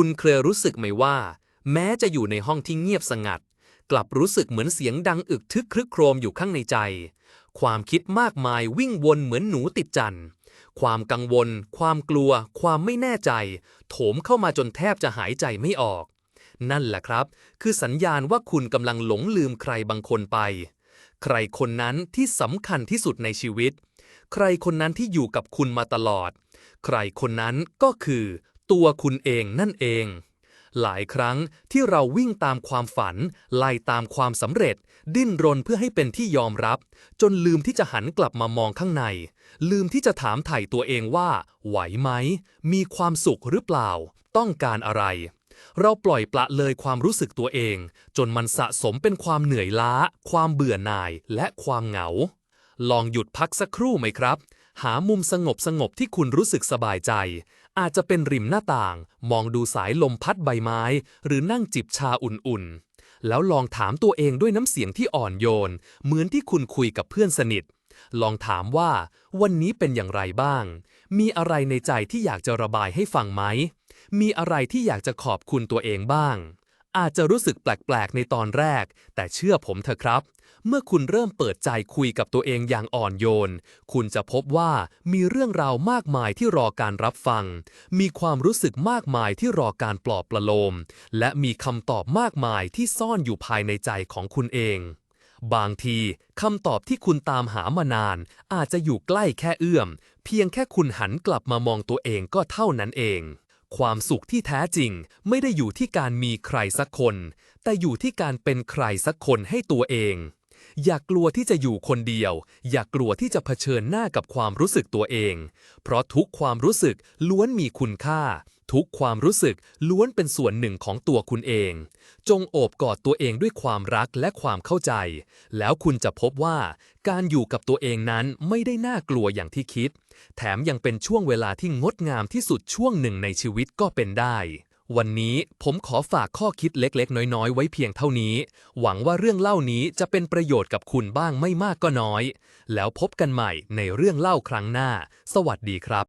คุณเคยรู้สึกไหมว่า แม้จะอยู่ในห้องที่เงียบสงัด กลับรู้สึกเหมือนเสียงดังอึกทึกครึกโครมอยู่ข้างในใจ ความคิดมากมายวิ่งวนเหมือนหนูติดจันทร์ความกังวล ความกลัว ความไม่แน่ใจ โถมเข้ามาจนแทบจะหายใจไม่ออก นั่นแหละครับ คือสัญญาณว่าคุณกำลังหลงลืมใครบางคนไป ใครคนนั้นที่สำคัญที่สุดในชีวิต ใครคนนั้นที่อยู่กับคุณมาตลอด ใครคนนั้นก็คือ ตัวคุณเองนั่นเอง หลายครั้งที่เราวิ่งตามความฝัน ไล่ตามความสำเร็จ ดิ้นรนเพื่อให้เป็นที่ยอมรับ จนลืมที่จะหันกลับมามองข้างใน ลืมที่จะถามไถ่ตัวเองว่า ไหวไหม มีความสุขหรือเปล่า ต้องการอะไรเราปล่อยปละเลยความรู้สึกตัวเอง จนมันสะสมเป็นความเหนื่อยล้า ความเบื่อหน่ายและความเหงา ลองหยุดพักสักครู่ไหมครับ หามุมสงบสงบๆที่คุณรู้สึกสบายใจ อาจจะเป็นริมหน้าต่าง มองดูสายลมพัดใบไม้ หรือนั่งจิบชาอุ่นๆ แล้วลองถามตัวเองด้วยน้ำเสียงที่อ่อนโยน เหมือนที่คุณคุยกับเพื่อนสนิท ลองถามว่าวันนี้เป็นอย่างไรบ้าง มีอะไรในใจที่อยากจะระบายให้ฟังไหม มีอะไรที่อยากจะขอบคุณตัวเองบ้าง อาจจะรู้สึกแปลกๆ ในตอนแรก แต่เชื่อผมเถอะครับ เมื่อคุณเริ่มเปิดใจคุยกับตัวเองอย่างอ่อนโยน คุณจะพบว่ามีเรื่องราวมากมายที่รอการรับฟัง มีความรู้สึกมากมายที่รอการปลอบประโลม และมีคำตอบมากมายที่ซ่อนอยู่ภายในใจของคุณเอง บางทีคำตอบที่คุณตามหามานาน อาจจะอยู่ใกล้แค่เอื้อม เพียงแค่คุณหันกลับมามองตัวเองก็เท่านั้นเอง ความสุขที่แท้จริงไม่ได้อยู่ที่การมีใครสักคน แต่อยู่ที่การเป็นใครสักคนให้ตัวเอง อย่ากลัวที่จะอยู่คนเดียว อย่ากลัวที่จะเผชิญหน้ากับความรู้สึกตัวเอง เพราะทุกความรู้สึกล้วนมีคุณค่า ทุกความรู้สึกล้วนเป็นส่วนหนึ่งของตัวคุณเอง จงโอบกอดตัวเองด้วยความรักและความเข้าใจ แล้วคุณจะพบว่าการอยู่กับตัวเองนั้นไม่ได้น่ากลัวอย่างที่คิด แถมยังเป็นช่วงเวลาที่งดงามที่สุดช่วงหนึ่งในชีวิตก็เป็นได้ วันนี้ผมขอฝากข้อคิดเล็กๆ น้อยๆ ไว้เพียงเท่านี้ หวังว่าเรื่องเล่านี้จะเป็นประโยชน์กับคุณบ้างไม่มากก็น้อย แล้วพบกันใหม่ในเรื่องเล่าครั้งหน้า สวัสดีครับ